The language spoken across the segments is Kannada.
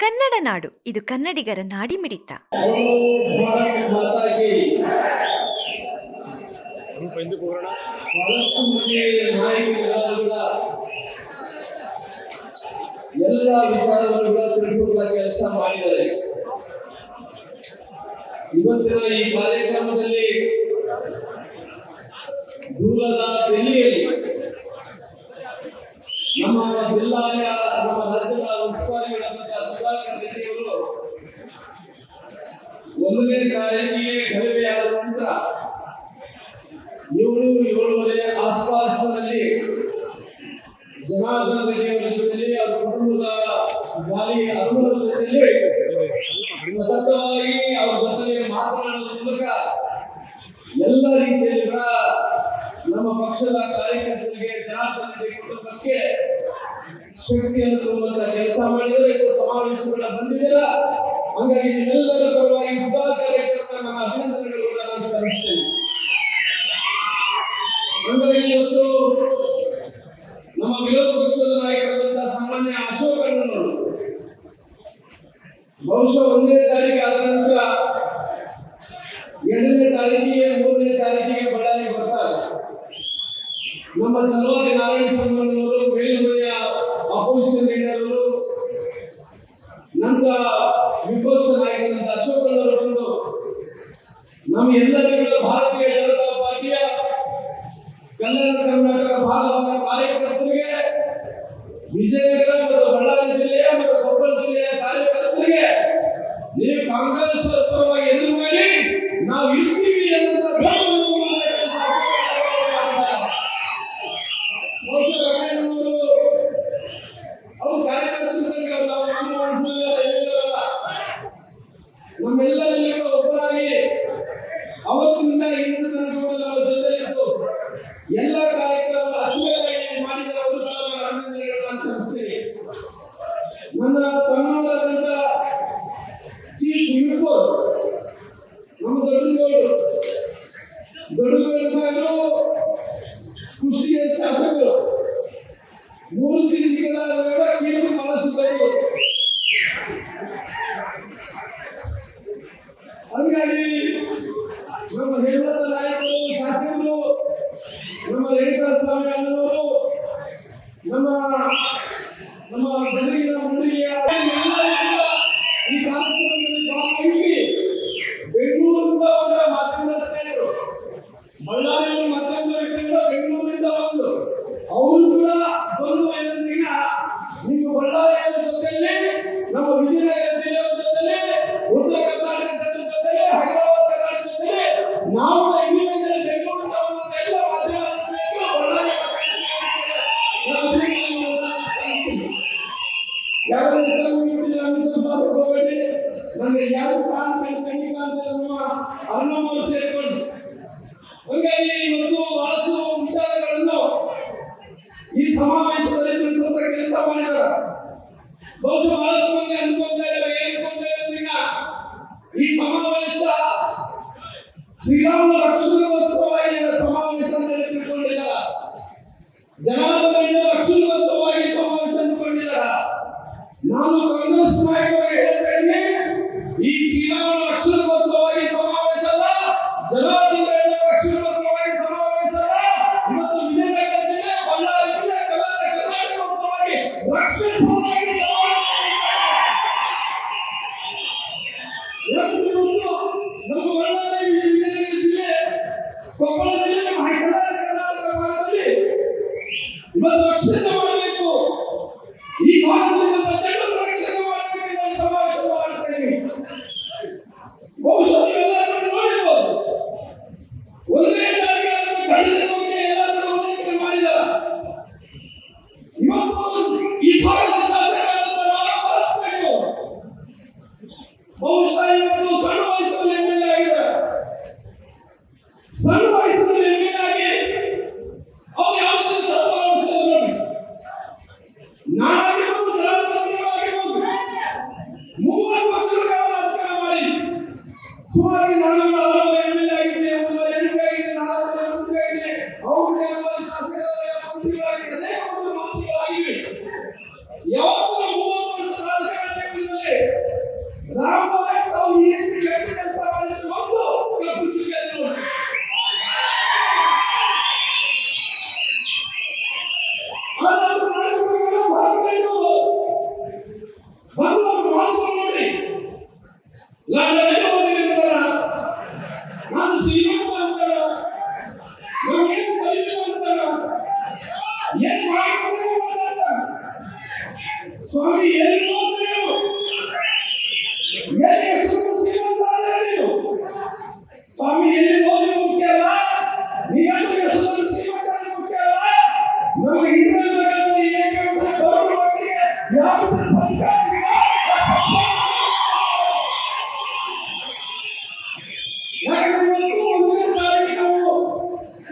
ಕನ್ನಡ ನಾಡು, ಇದು ಕನ್ನಡಿಗರ ನಾಡಿ ಮಿಡಿತ ಎಲ್ಲ ವಿಚಾರಗಳು ಕೂಡ ತಿಳಿಸುವ ಕೆಲಸ ಮಾಡಿದರೆ ಇವತ್ತಿನ ಈ ಕಾರ್ಯಕ್ರಮದಲ್ಲಿ ದೂರದ ದೆಹಲಿಯಲ್ಲಿ ನಮ್ಮ ಜಿಲ್ಲಾಯ ನಮ್ಮ ರಾಜ್ಯದ ಉಸ್ತುವಾರಿಗಳಾದಂತ ಸುಧಾಕರ್ ರೆಡ್ಡಿ ಅವರು ಒಂದನೇ ತಾರೀಕಿಗೆ ಕಡಿಮೆಯಾದ ನಂತರ ಏಳು ಏಳುವರೆ ಆಸ್ಪಾಸ್ನಲ್ಲಿ ಜನಾರ್ದನ್ ರೆಡ್ಡಿ ಅವರ ಜೊತೆಯಲ್ಲಿ ಅವರ ಕುಟುಂಬದ ಗಾಲಿ ಅನುಭವದ ಜೊತೆಯಲ್ಲಿ ಸತತವಾಗಿ ಅವರ ಜೊತೆ ಮಾತನಾಡುವ ಮೂಲಕ ಎಲ್ಲ ರೀತಿಯಲ್ಲಿ ಕೂಡ ನಮ್ಮ ಪಕ್ಷದ ಕಾರ್ಯಕರ್ತರಿಗೆ ಜನಾರ್ದನಿಗೆ ಕುಟುಂಬಕ್ಕೆ ಶಕ್ತಿಯನ್ನು ತುಂಬುವಂತ ಕೆಲಸ ಮಾಡಿದರೆ ಸಮಾವೇಶಗಳ ಬಂದಿದ್ದೀರಾ? ಹಾಗಾಗಿ ನಿಮ್ಮೆಲ್ಲರ ಪರವಾಗಿ ಸಭಾ ಕಾರ್ಯಕರ್ತರ ನನ್ನ ಅಭಿನಂದನೆಗಳು ಕೂಡ ನಾನು ಸಲ್ಲಿಸ್ತೇನೆ. ಅಂದರೆ ಇವತ್ತು ನಮ್ಮ ವಿರೋಧ ಪಕ್ಷದ ನಾಯಕರಾದಂತಹ ಸಾಮಾನ್ಯ ಅಶೋಕ ಅಣ್ಣನವರು ಬಹುಶಃ ಒಂದನೇ ತಾರೀಕು ಆದ ನಂತರ ಎರಡನೇ ತಾರೀಕಿಗೆ, ಮೂರನೇ ತಾರೀಕಿಗೆ ಬಳ್ಳಾರಿ ಬರ್ತಾರೆ. ನಮ್ಮ ಚಲವಾದಿ ನಾರಾಯಣ ಸಂಬಂಧವರು ಮೇಲ್ಮನೆಯ ಅಪೋಸಿಷನ್ ಅವರು ನಂತರ ವಿಪಕ್ಷ ನಾಯಕರಂತ ಅಶೋಕನವರು ಬಂದು ನಮ್ಮ ಎಲ್ಲರಿಗೂ ಭಾರತೀಯ ಜನತಾ ಪಾರ್ಟಿಯ ಕನ್ನಡ, ಕರ್ನಾಟಕ ಭಾಗವಾದ ಕಾರ್ಯಕರ್ತರಿಗೆ, ವಿಜಯನಗರ ಮತ್ತು ಬಳ್ಳಾರಿ ಜಿಲ್ಲೆಯ ಮತ್ತು ಕೊಪ್ಪಳ ಜಿಲ್ಲೆಯ ಕಾರ್ಯಕರ್ತರಿಗೆ, ನೀವು ಕಾಂಗ್ರೆಸ್ அதிகாரி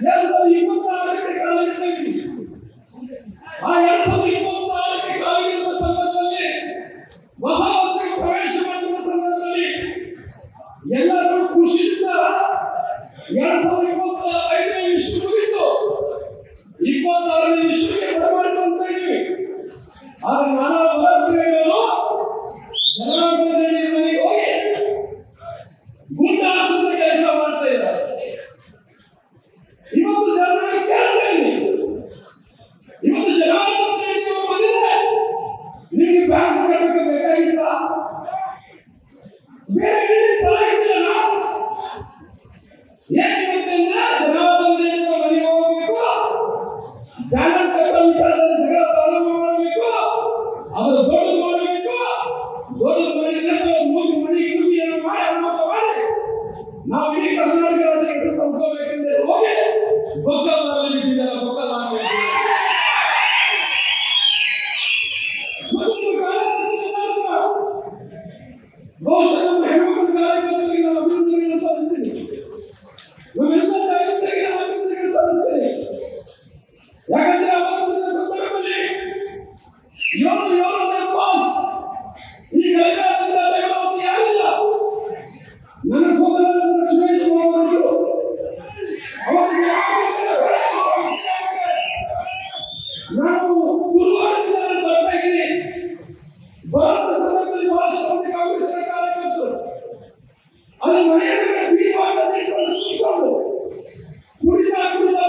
Graças a Deus, அவர் தொடும்போது ಅದು ಮನೆಯಲ್ಲಿ ವಿಶ್ವಾಸ ಇಟ್ಕೊಂಡು ಕುಡಿದ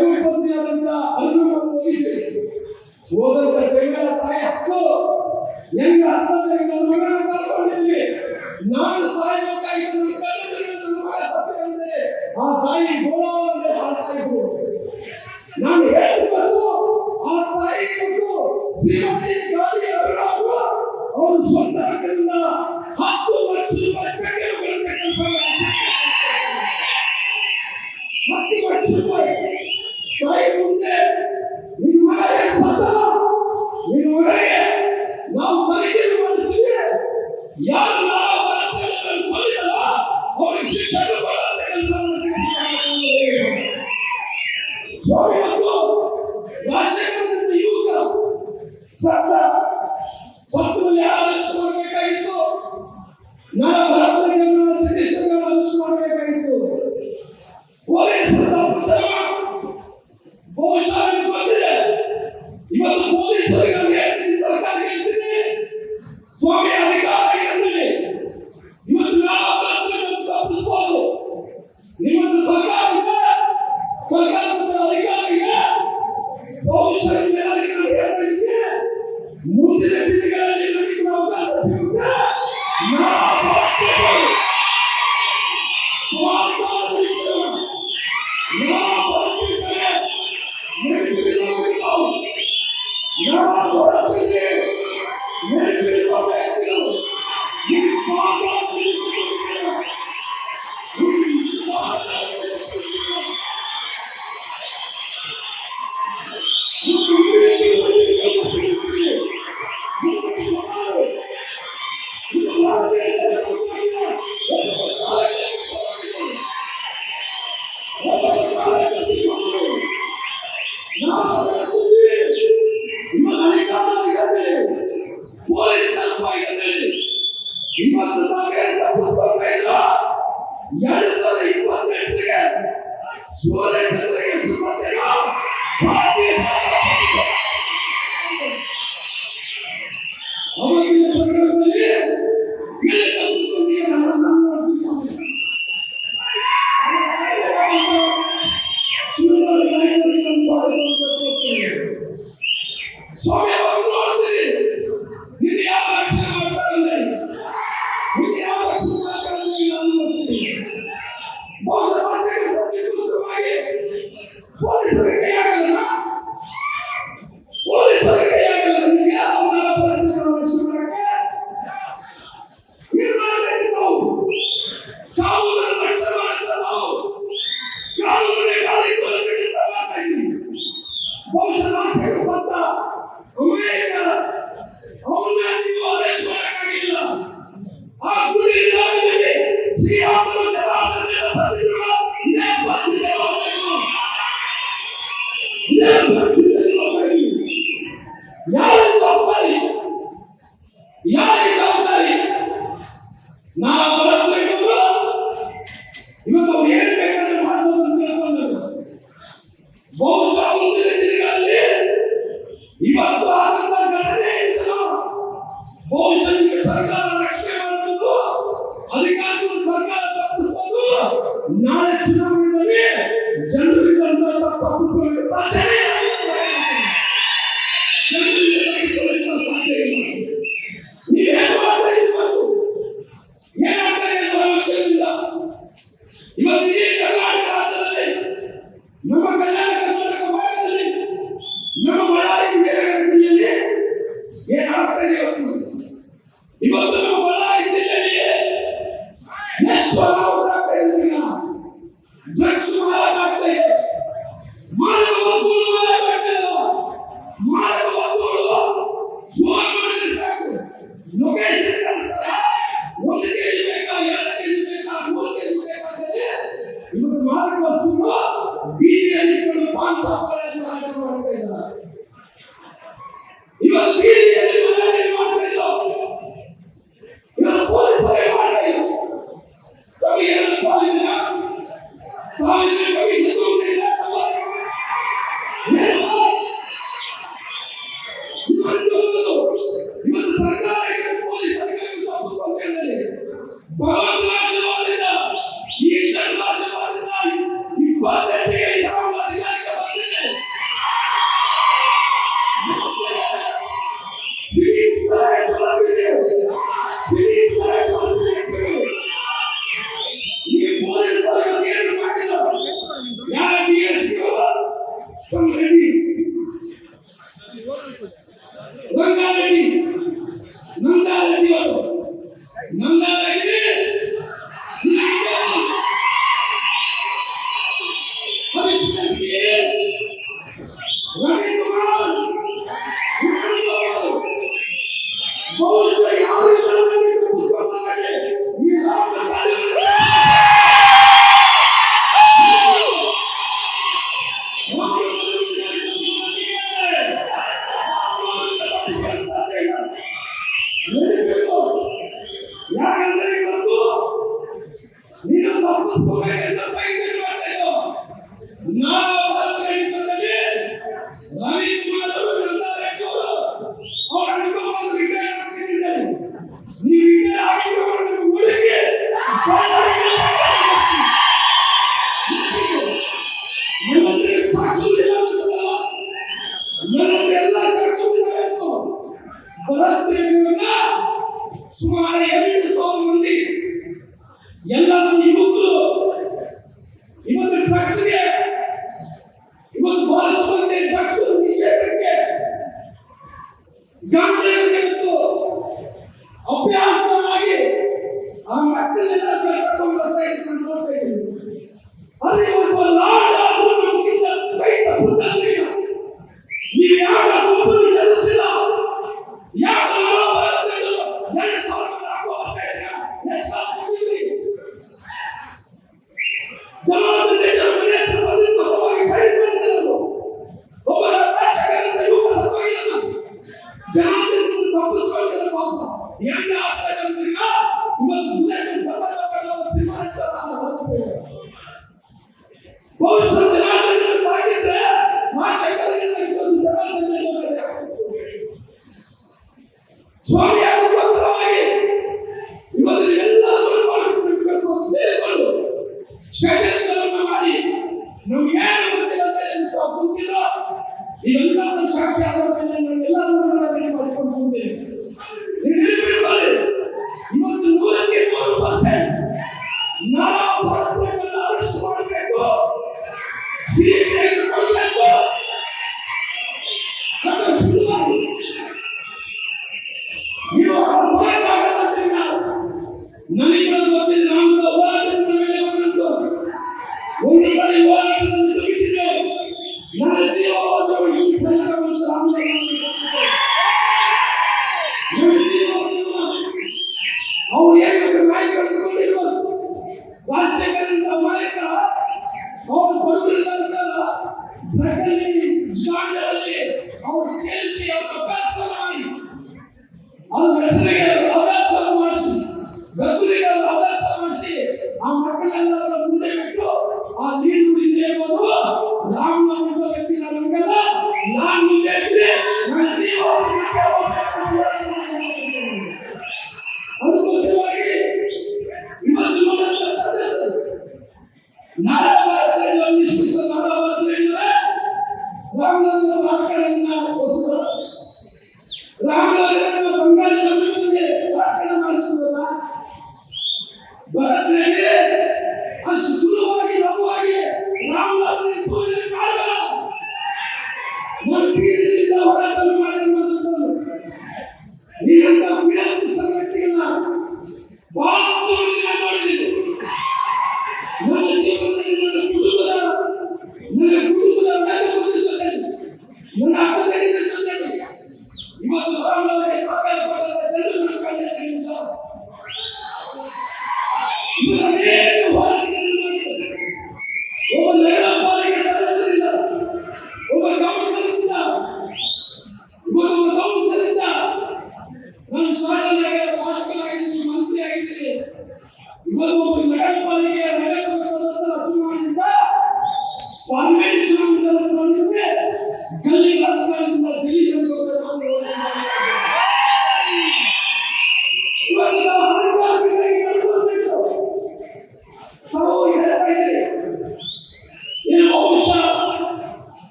ಕಣ್ಣೂರು ಹೋದಂತ ತಾಯಿ ಹಕ್ಕು. ಹೆಂಗ ಹತ್ತದ ನಾನು ಸಾಯಬೇಕಾಗಿದ್ದ Not So ಯಾರಿಗೆ ಹೋಗ್ತಾರೆ ನಾನು ಯಾಕಂದ್ರೆ ಇವತ್ತು ನೀನು ತಪ್ಪಿಸ್ಕೋಬೇಕಂತ ಬಯಕೆ ಸಾಕ್ಷಿ ಆಧಾರದಲ್ಲಿ ನಾವೆಲ್ಲರೂ ಕಡಿಮೆ ಮಾಡಿಕೊಂಡು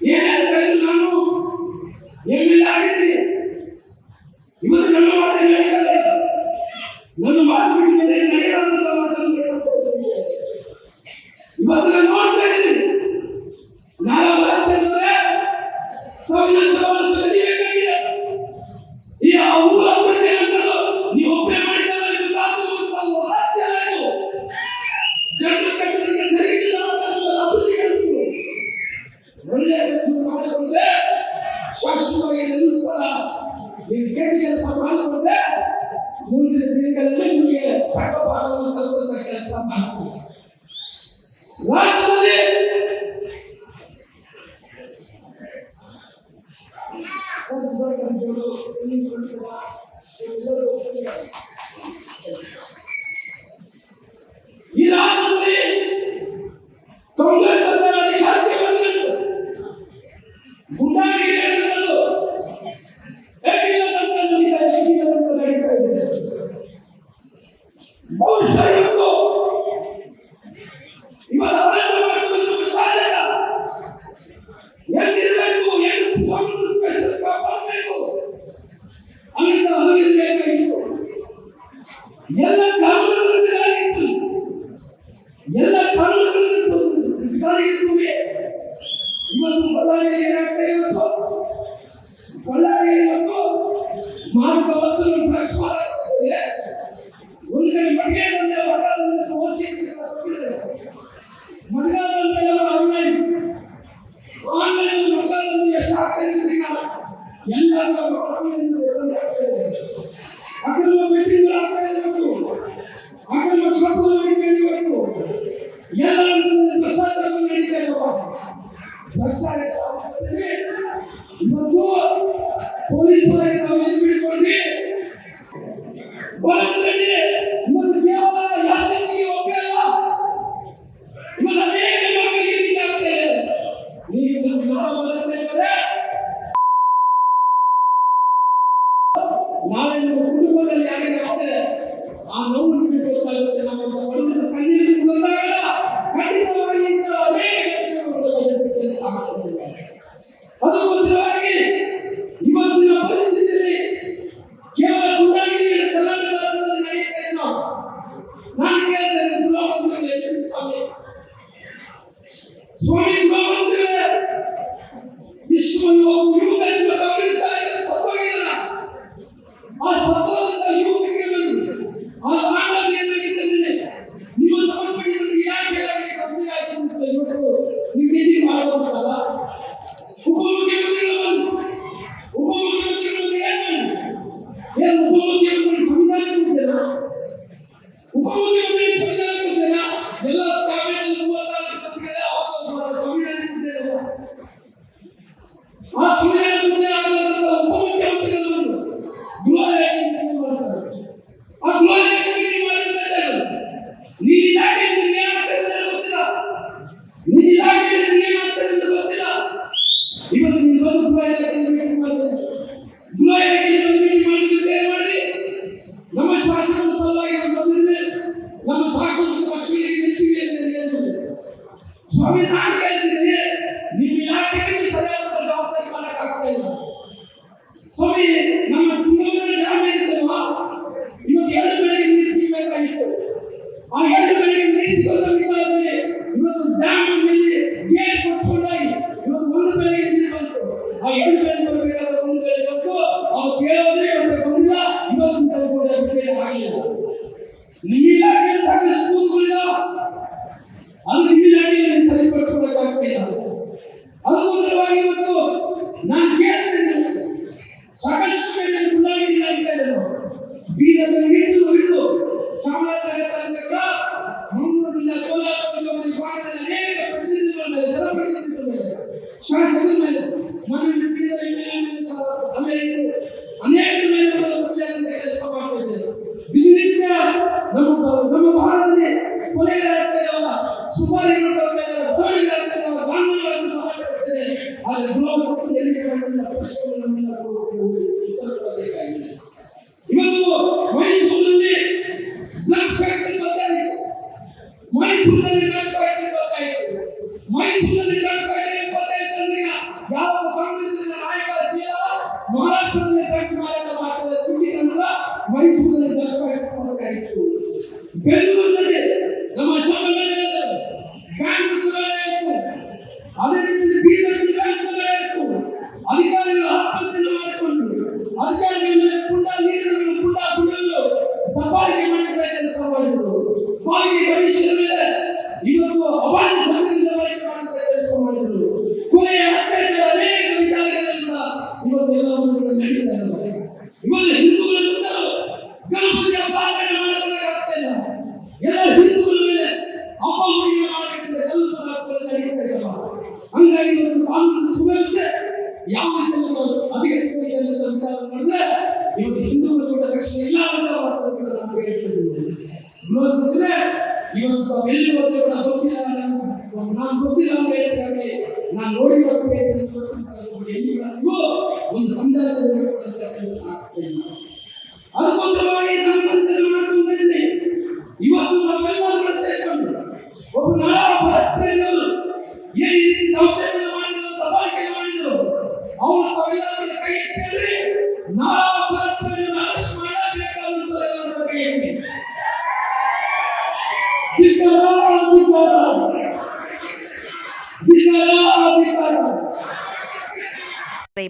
Yeah. ರಾಷ್ಟ್ರದಲ್ಲಿ ಡ್ರಗ್ಸ್ ಮಾರಾಟ ಮಾಡ್ತದೆ ಸಿಂಡಿಕೇಟ್ ಅಂತ ಮೈಸೂರಿನಲ್ಲಿ ಬೆಳಕಾಗಿತ್ತು ಬೆಂಗಳೂರು ಇವತ್ತು ಎಲ್ಲಿ ಬರ್ತೀವಿ ಗೊತ್ತಿಲ್ಲ ನಾನು ಗೊತ್ತಿಲ್ಲ ಅಂತ ನಾನು ಒಂದು ಇವತ್ತು ಕೂಡ ಸೇರಿಕೊಂಡು ಒಬ್ಬ ನಾವು